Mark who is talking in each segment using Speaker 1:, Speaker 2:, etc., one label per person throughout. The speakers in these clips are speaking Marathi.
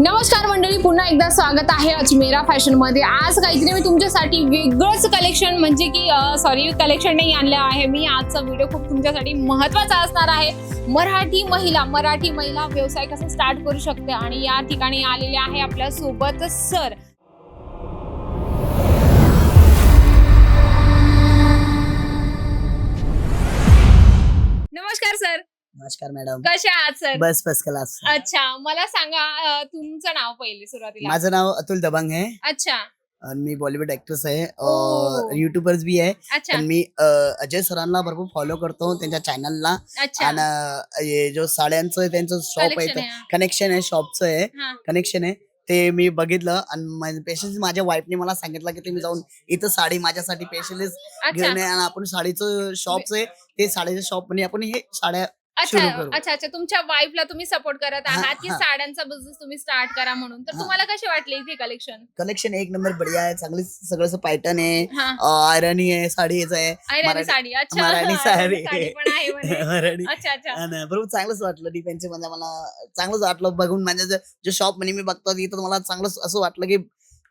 Speaker 1: नमस्कार मंडळी पुन्हा एकदा स्वागत आहे अजमेरा फॅशनमध्ये आज काहीतरी मी तुमच्यासाठी वेगळंच कलेक्शन म्हणजे की सॉरी कलेक्शन नाही आणलं आहे. मी आजचा व्हिडिओ खूप तुमच्यासाठी महत्त्वाचा असणार आहे. मराठी महिला मराठी महिला व्यवसाय कसा स्टार्ट करू शकते? आणि या ठिकाणी आलेले आहे आपल्यासोबत सर. नमस्कार सर.
Speaker 2: नमस्कार मॅडम
Speaker 1: कसे आहात सर
Speaker 2: बस फर्स्ट क्लास
Speaker 1: अच्छा मला सांगा अं, तुमचं नाव पहिले सुरुवातीला.
Speaker 2: माझं नाव अतुल दबंग आहे.
Speaker 1: अच्छा.
Speaker 2: आणि मी बॉलिवूड ऍक्ट्रेस आहे.
Speaker 1: ओ.
Speaker 2: युट्यूबर्स बी आहे.
Speaker 1: अच्छा.
Speaker 2: पण मी अं, अजय सरांना भरपूर फॉलो करतो त्यांच्या चॅनलला
Speaker 1: अच्छा.
Speaker 2: आणि हे जो साड्यांचं आहे, त्यांचं शॉप
Speaker 1: Collection
Speaker 2: आहे
Speaker 1: आहे.
Speaker 2: कनेक्शन आहे शॉपचं आहे.
Speaker 1: हा.
Speaker 2: कनेक्शन आहे. ते मी बघितलं. आणि स्पेशली माझ्या वाईफने मला सांगितलं की तुम्ही जाऊन इथं साडी माझ्यासाठी स्पेशलिस्ट
Speaker 1: अच्छा.
Speaker 2: घेऊन ये. आणि आपण साडीचं शॉपच आहे. ते साडीचं शॉप म्हणजे आपण हे साड्या
Speaker 1: अच्छा
Speaker 2: सुरू करू.
Speaker 1: अच्छा अच्छा. तुमच्या वाईफला तुम्ही सपोर्ट करत
Speaker 2: हा,
Speaker 1: आहात की
Speaker 2: हा.
Speaker 1: साड्यांचा बिझनेस तुम्ही स्टार्ट करा म्हणून. तर
Speaker 2: हा.
Speaker 1: तुम्हाला कसे वाटले इथे कलेक्शन
Speaker 2: कलेक्शन एक नंबर बढिया आहे. चांगली सगळं पॅटर्न आहे.
Speaker 1: हा.
Speaker 2: आयरनी आहे साडीच आहे. मराठी-
Speaker 1: साडी. अच्छा.
Speaker 2: मराठी साडी.
Speaker 1: साडी पण आहे म्हणे.
Speaker 2: मराठी.
Speaker 1: अच्छा अच्छा.
Speaker 2: आणि बरोबर. चांगलंच वाटलं डिफेन्स म्हणजे मला. चांगलंच वाटलं बघून. म्हणजे जे- जे शॉप म्हणजे मी बघतो तिथं मला चांगलं असं वाटलं की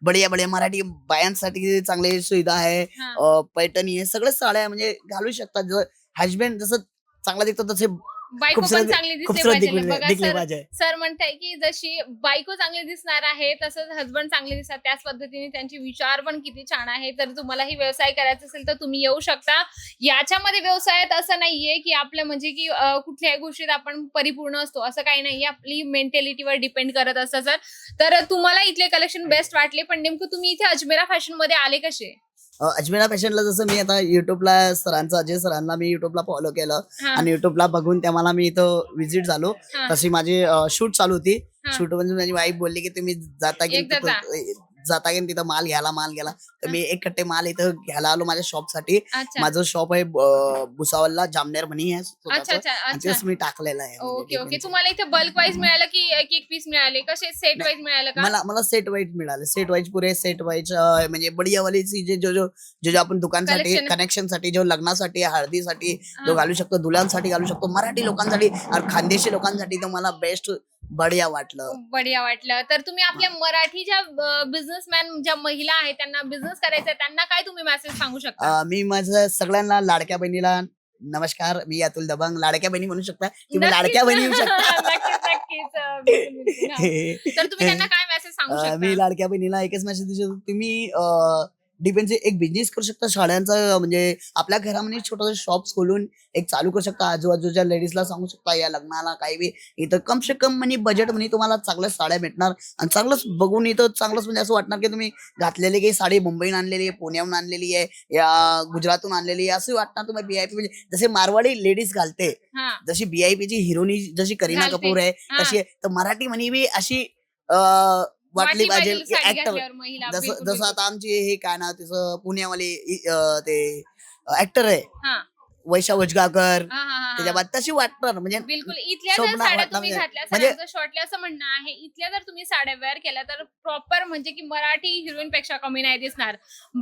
Speaker 2: बढिया बढिया. मराठी बायांसाठी चांगली सुविधा आहे.
Speaker 1: हा.
Speaker 2: पैठणी आहे. सगळ्या साड्या म्हणजे घालू शकतात. जसं हजबंड जसं चांगला दिसतो तसे
Speaker 1: बायको
Speaker 2: खूप
Speaker 1: पण चांगली
Speaker 2: खूप
Speaker 1: दिसली पाहिजे
Speaker 2: दिखले
Speaker 1: बघा
Speaker 2: दिखले
Speaker 1: सर
Speaker 2: पाहिजे
Speaker 1: सर म्हणताय की जशी बायको चांगली दिसणार आहे तसंच हसबंड चांगले दिसतात. त्याच पद्धतीने त्यांचे विचार पण किती छान आहे. तर तुम्हालाही व्यवसाय करायचा असेल तर तुम्ही येऊ शकता. याच्यामध्ये व्यवसायात असं नाहीये की आपलं म्हणजे की अं, कुठल्याही गोष्टीत आपण परिपूर्ण असतो. असं काही नाहीये. आपली मेंटॅलिटीवर डिपेंड करत असतं सर. तर तुम्हाला इथले कलेक्शन बेस्ट वाटले पण नेमकं तुम्ही इथे अजमेरा फॅशनमध्ये आले कसे?
Speaker 2: अजमेरा फॅशनला जसं मी आता युट्यूबला सरांचं अजय सरांना मी युट्यूबला फॉलो केलं आणि युट्यूबला बघून त्या मला मी इथं विजिट झालो. तशी माझी शूट चालू होती. शूट म्हणजे माझी वाईफ बोलली की तुम्ही जाता की जाता की तिथं माल घ्यायला माल घ्यायला. तर मी एक कट्टे माल इथं घ्यायला आलो माझ्या शॉपसाठी
Speaker 1: अच्छा.
Speaker 2: माझं शॉप आहे भुसावलला जामनेर म्हणी आहे
Speaker 1: अच्छा
Speaker 2: स्वतःचं.
Speaker 1: अच्छा
Speaker 2: आणि
Speaker 1: अच्छा.
Speaker 2: तेच मी टाकलेलं आहे म्हणजे
Speaker 1: ओके ओके. तुम्हाला इथे बल्क वाईज मिळालं की एक एक पीस मिळाले? कसे सेट वाईज मिळालं का?
Speaker 2: मला मला सेट वाईज मिळाले. सेट वाईज पुरे सेट वाईज म्हणजे बढिया वाली जे जो जो जो जो आपण दुकानसाठी
Speaker 1: Collection.
Speaker 2: कनेक्शनसाठी जो लग्नासाठी हळदीसाठी
Speaker 1: हा.
Speaker 2: जो घालू शकतो दुल्हांसाठी घालू शकतो मराठी लोकांसाठी आणि खानदेशी लोकांसाठी तर मला बेस्ट बढिया वाटलं.
Speaker 1: बढिया वाटलं. तर तुम्ही आपल्या मराठी ज्या बिझनेसमॅन ज्या महिला आहेत त्यांना बिझनेस करायचा त्यांना काय तुम्ही मेसेज सांगू शकता?
Speaker 2: अं, मी माझं सगळ्यांना लाडक्या बहिणीला नमस्कार. मी अतुल दबंग लाडक्या बहिणी म्हणू शकता. तुम्ही
Speaker 1: नक्कीच.
Speaker 2: लाडक्या बहिणी येऊ शकता.
Speaker 1: नक्कीच नक्कीच. अं, बिलकुल, बिलकुल, हा. तर तुम्ही त्यांना काय मेसेज सांगू
Speaker 2: अं,
Speaker 1: शकता?
Speaker 2: मी लाडक्या बहिणीला एकच मेसेज देऊ शकतो. तुम्ही डिपेंडचे एक बिझनेस करू शकता शाळांचा म्हणजे आपल्या घरामध्ये छोटस शॉप खोलून एक चालू करू शकता आजूबाजूच्या लेडीजला सांगू शकता या लग्नाला काही बी इथं कम से कम म्हणजे बजेटमध्ये तुम्हाला चांगल्या साड्या भेटणार आणि चांगलंच बघून इथं चांगलंच म्हणजे असं वाटणार की तुम्ही घातलेली काही साडी मुंबईहून आणलेली आहे पुण्याहून आणलेली आहे या गुजरातहून आणलेली आहे असं वाटणार तुम्ही बीआयपी म्हणजे जसे मारवाडी लेडीज घालते जशी बीआयपी ची हिरोनी जशी करीना. कपूर आहे. तशी आहे. तर मराठी म्हणी बी अशी अं, वाटली पाहिजे ऍक्टर जसं जसं. आता आमची हे काय नाव तिचं पुण्यावाली ते ऍक्टर आहे.
Speaker 1: हा.
Speaker 2: वैशा वजगाकर
Speaker 1: हा, हा, हा, हा.
Speaker 2: तशी वाटणार म्हणजे
Speaker 1: बिलकुल. इथल्या जर
Speaker 2: शोभना
Speaker 1: साड्या
Speaker 2: वाटणार
Speaker 1: तुम्ही घातल्या
Speaker 2: म्हणजे-
Speaker 1: सरांचं शॉर्टली असं म्हणणं आहे इथल्या जर तुम्ही साड्या वेअर केल्या तर प्रॉपर म्हणजे की मराठी हिरोईन पेक्षा कमी नाही दिसणार.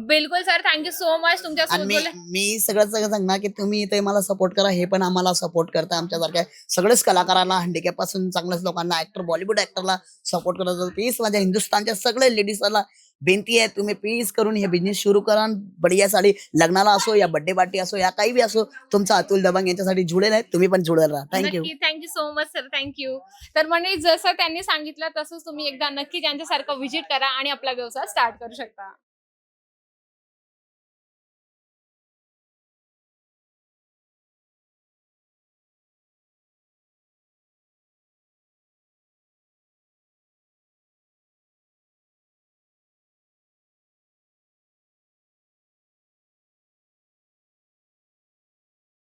Speaker 1: बिलकुल सर थँक्यू सो मच
Speaker 2: आणि
Speaker 1: तुमच्यासोबत
Speaker 2: मी
Speaker 1: बोल
Speaker 2: मी सगळं सगळं सांगणार की तुम्ही इथे मला सपोर्ट करा हे पण आम्हाला सपोर्ट करता. आमच्यासारख्या सगळेच कलाकारांना हँडिकॅपपासून चांगल्याच लोकांना ऍक्टर बॉलिवूड ऍक्टरला सपोर्ट करत प्लीज माझ्या हिंदुस्थानच्या सगळ्या लेडीजला बेनती आहे तुम्ही प्लीज करून हे बिझनेस सुरू करा बढिया साडी लग्नाला असो या बर्थडे पार्टी असो या काही बी असो तुमचा अतुल दबंग यांच्यासाठी जुळेल आहे तुम्ही पण जुळेल राहा. Thank you
Speaker 1: thank you so much sir thank you तर म्हणजे जसं त्यांनी सांगितलं तसंच तुम्ही एकदा नक्की त्यांच्यासारखं व्हिजिट करा आणि आपला व्यवसाय स्टार्ट करू शकता.